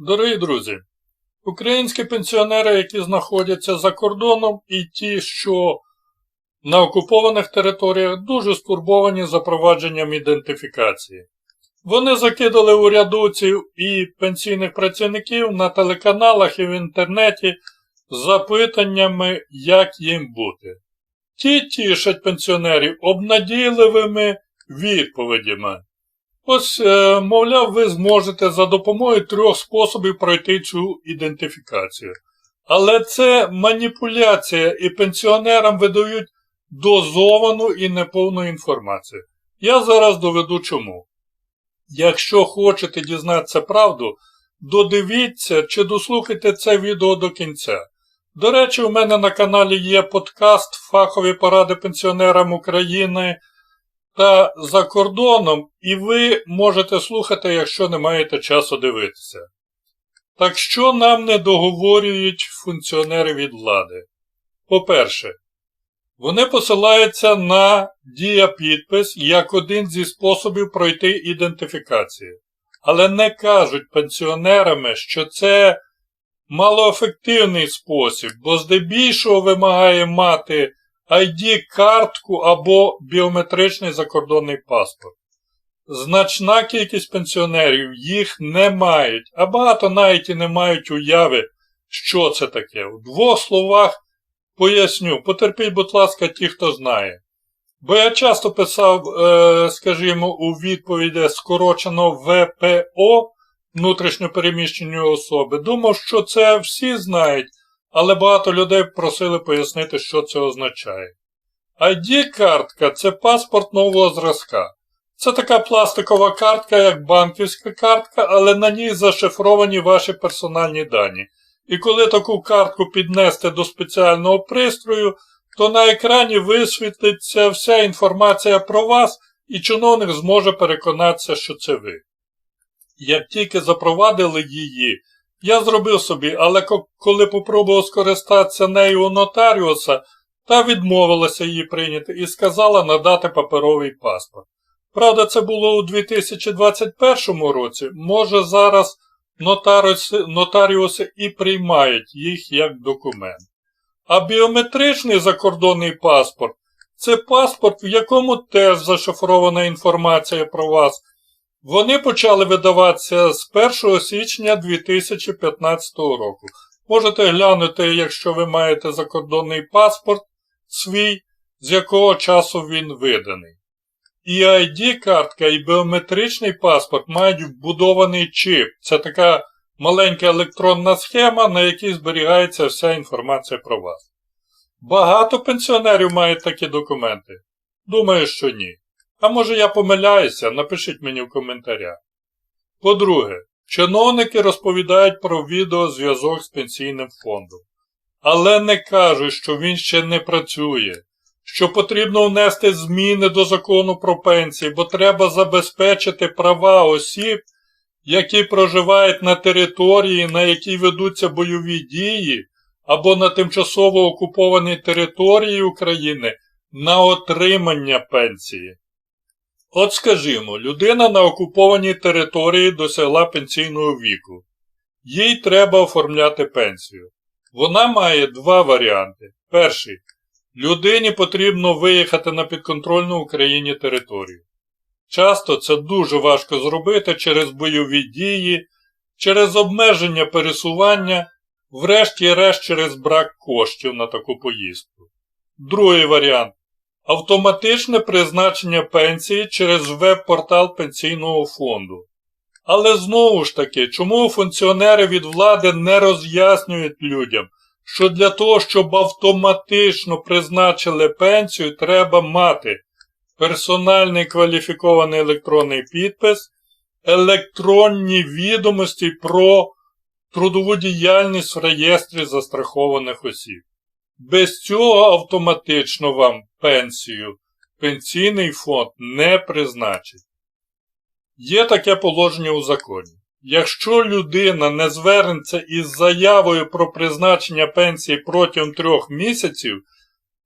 Дорогі друзі, українські пенсіонери, які знаходяться за кордоном, і ті, що на окупованих територіях, дуже стурбовані запровадженням ідентифікації. Вони закидали урядовців і пенсійних працівників на телеканалах і в інтернеті з запитаннями, як їм бути. Ті тішать пенсіонерів обнадійливими відповідями. Ось, е, мовляв, ви зможете за допомогою трьох способів пройти цю ідентифікацію. Але це маніпуляція, і пенсіонерам видають дозовану і неповну інформацію. Я зараз доведу чому. Якщо хочете дізнатися правду, додивіться чи дослухайте це відео до кінця. До речі, у мене на каналі є подкаст Фахові поради пенсіонерам України та за кордоном, і ви можете слухати, якщо не маєте часу дивитися. Так що нам не договорюють функціонери від влади? По-перше, вони посилаються на діапідпис як один зі способів пройти ідентифікацію, але не кажуть пенсіонерами, що це малоефективний спосіб, бо здебільшого вимагає мати ID-картку або біометричний закордонний паспорт. Значна кількість пенсіонерів їх не мають, а багато навіть і не мають уяви, що це таке. В двох словах поясню, потерпіть, будь ласка, ті, хто знає. Бо я часто писав, е, скажімо, у відповіді скорочено ВПО внутрішньопереміщені особи. Думав, що це всі знають, але багато людей просили пояснити, що це означає. ID-картка це паспорт нового зразка. Це така пластикова картка, як банківська картка, але на ній зашифровані ваші персональні дані. І коли таку картку піднести до спеціального пристрою, то на екрані висвітлиться вся інформація про вас, і чиновник зможе переконатися, що це ви. Як тільки запровадили її, я зробив собі, але коли попробував скористатися нею у нотаріуса, та відмовилася її прийняти і сказала надати паперовий паспорт. Правда, це було у 2021 році, може зараз нотаріуси, нотаріуси і приймають їх як документ. А біометричний закордонний паспорт це паспорт, в якому теж зашифрована інформація про вас. Вони почали видаватися з 1 січня 2015 року. Можете глянути, якщо ви маєте закордонний паспорт свій, з якого часу він виданий. І ID-картка, і біометричний паспорт мають вбудований чип. Це така маленька електронна схема, на якій зберігається вся інформація про вас. Багато пенсіонерів мають такі документи? Думаю, що ні. А може я помиляюся, напишіть мені в коментарях. По-друге, чиновники розповідають про відеозв'язок з пенсійним фондом. Але не кажуть, що він ще не працює, що потрібно внести зміни до закону про пенсії, бо треба забезпечити права осіб, які проживають на території, на якій ведуться бойові дії, або на тимчасово окупованій території України на отримання пенсії. От скажімо, людина на окупованій території досягла пенсійного віку. Їй треба оформляти пенсію. Вона має два варіанти. Перший. Людині потрібно виїхати на підконтрольну Україні територію. Часто це дуже важко зробити через бойові дії, через обмеження пересування, врешті-решт через брак коштів на таку поїздку. Другий варіант автоматичне призначення пенсії через веб-портал пенсійного фонду. Але знову ж таки, чому функціонери від влади не роз'яснюють людям, що для того, щоб автоматично призначили пенсію, треба мати персональний кваліфікований електронний підпис, електронні відомості про трудову діяльність в реєстрі застрахованих осіб. Без цього автоматично вам пенсію пенсійний фонд не призначить. Є таке положення у законі. Якщо людина не звернеться із заявою про призначення пенсії протягом трьох місяців,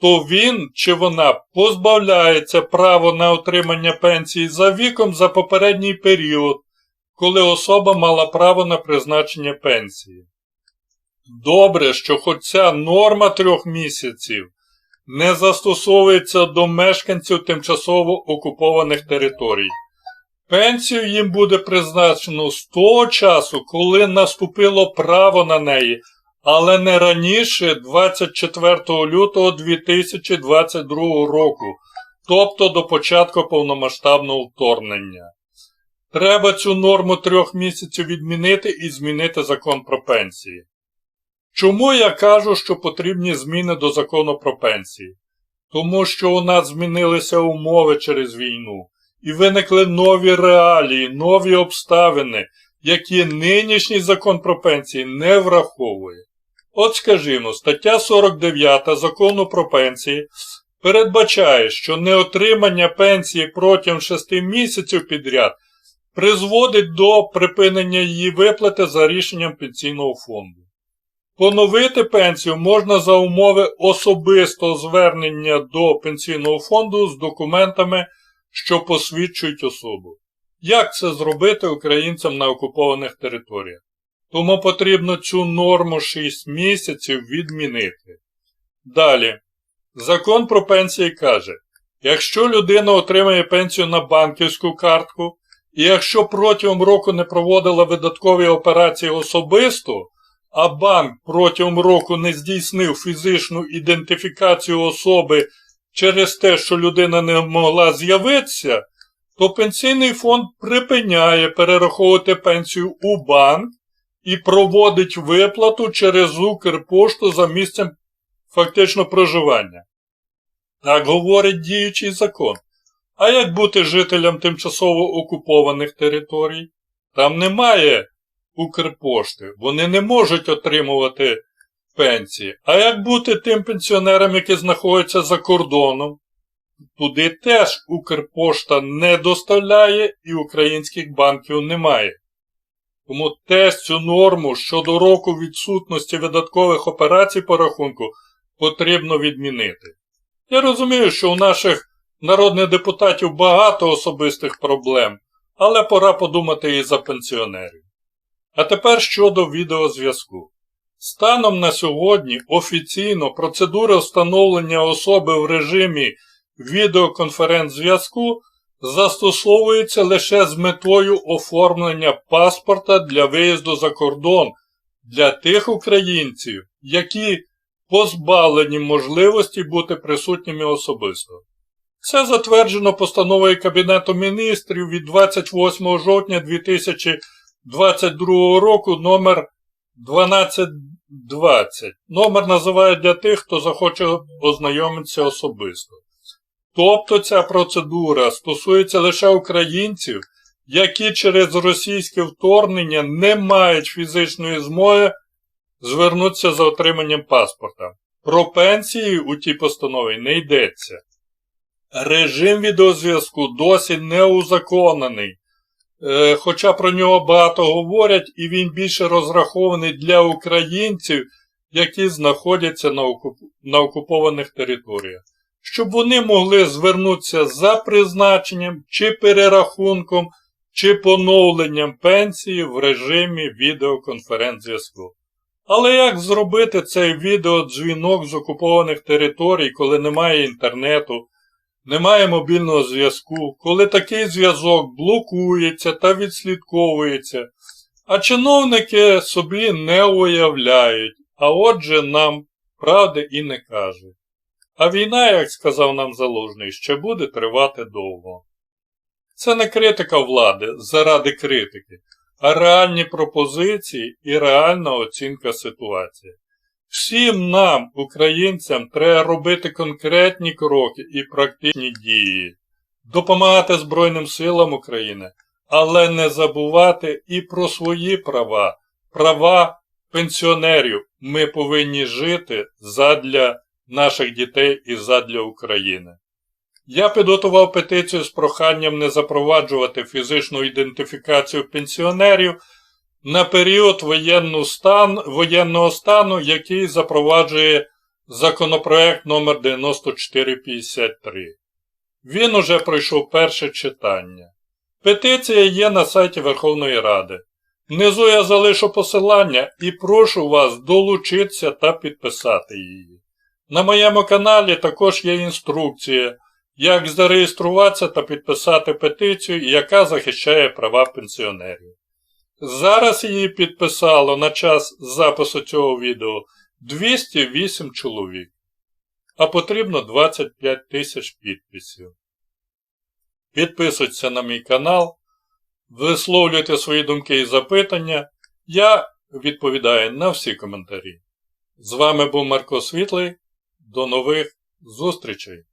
то він чи вона позбавляється права на отримання пенсії за віком за попередній період, коли особа мала право на призначення пенсії. Добре, що хоч ця норма трьох місяців не застосовується до мешканців тимчасово окупованих територій. Пенсію їм буде призначено з того часу, коли наступило право на неї, але не раніше 24 лютого 2022 року, тобто до початку повномасштабного вторгнення. Треба цю норму трьох місяців відмінити і змінити закон про пенсії. Чому я кажу, що потрібні зміни до закону про пенсії? Тому що у нас змінилися умови через війну, і виникли нові реалії, нові обставини, які нинішній закон про пенсії не враховує. От скажімо, стаття 49 закону про пенсії передбачає, що неотримання пенсії протягом 6 місяців підряд призводить до припинення її виплати за рішенням пенсійного фонду. Поновити пенсію можна за умови особистого звернення до пенсійного фонду з документами, що посвідчують особу. Як це зробити українцям на окупованих територіях? Тому потрібно цю норму 6 місяців відмінити. Далі. Закон про пенсії каже, якщо людина отримає пенсію на банківську картку, і якщо протягом року не проводила видаткові операції особисто, а банк протягом року не здійснив фізичну ідентифікацію особи через те, що людина не могла з'явитися, то пенсійний фонд припиняє перераховувати пенсію у банк і проводить виплату через Укрпошту за місцем фактично проживання. Так говорить діючий закон. А як бути жителям тимчасово окупованих територій? Там немає Укрпошти, вони не можуть отримувати пенсії. А як бути тим пенсіонерам, які знаходяться за кордоном? Туди теж Укрпошта не доставляє і українських банків немає. Тому теж цю норму щодо року відсутності видаткових операцій по рахунку потрібно відмінити. Я розумію, що у наших народних депутатів багато особистих проблем, але пора подумати і за пенсіонерів. А тепер щодо відеозв'язку. Станом на сьогодні офіційно процедура встановлення особи в режимі відеоконференц-зв'язку застосовується лише з метою оформлення паспорта для виїзду за кордон для тих українців, які позбавлені можливості бути присутніми особисто. Це затверджено постановою Кабінету міністрів від 28 жовтня 2022 року номер 1220. Номер називають для тих, хто захоче ознайомитися особисто. Тобто ця процедура стосується лише українців, які через російське вторгнення не мають фізичної змоги звернутися за отриманням паспорта. Про пенсії у тій постанові не йдеться. Режим відеозв'язку досі не узаконений, хоча про нього багато говорять, і він більше розрахований для українців, які знаходяться на, окуп... на окупованих територіях, щоб вони могли звернутися за призначенням чи перерахунком, чи поновленням пенсії в режимі відеоконференц-зв'язку. Але як зробити цей відеодзвінок з окупованих територій, коли немає інтернету, немає мобільного зв'язку, коли такий зв'язок блокується та відслідковується, а чиновники собі не уявляють, а отже нам правди і не кажуть. А війна, як сказав нам залужний, ще буде тривати довго. Це не критика влади заради критики, а реальні пропозиції і реальна оцінка ситуації. Всім нам, українцям, треба робити конкретні кроки і практичні дії, допомагати Збройним силам України, але не забувати і про свої права, права пенсіонерів. Ми повинні жити задля наших дітей і задля України. Я підготував петицію з проханням не запроваджувати фізичну ідентифікацію пенсіонерів на період стан, воєнного стану, який запроваджує законопроект номер 9453 Він уже пройшов перше читання. Петиція є на сайті Верховної Ради. Внизу я залишу посилання і прошу вас долучитися та підписати її. На моєму каналі також є інструкція, як зареєструватися та підписати петицію, яка захищає права пенсіонерів. Зараз її підписало на час запису цього відео 208 чоловік, а потрібно 25 тисяч підписів. Підписуйтесь на мій канал, висловлюйте свої думки і запитання. Я відповідаю на всі коментарі. З вами був Марко Світлий. До нових зустрічей!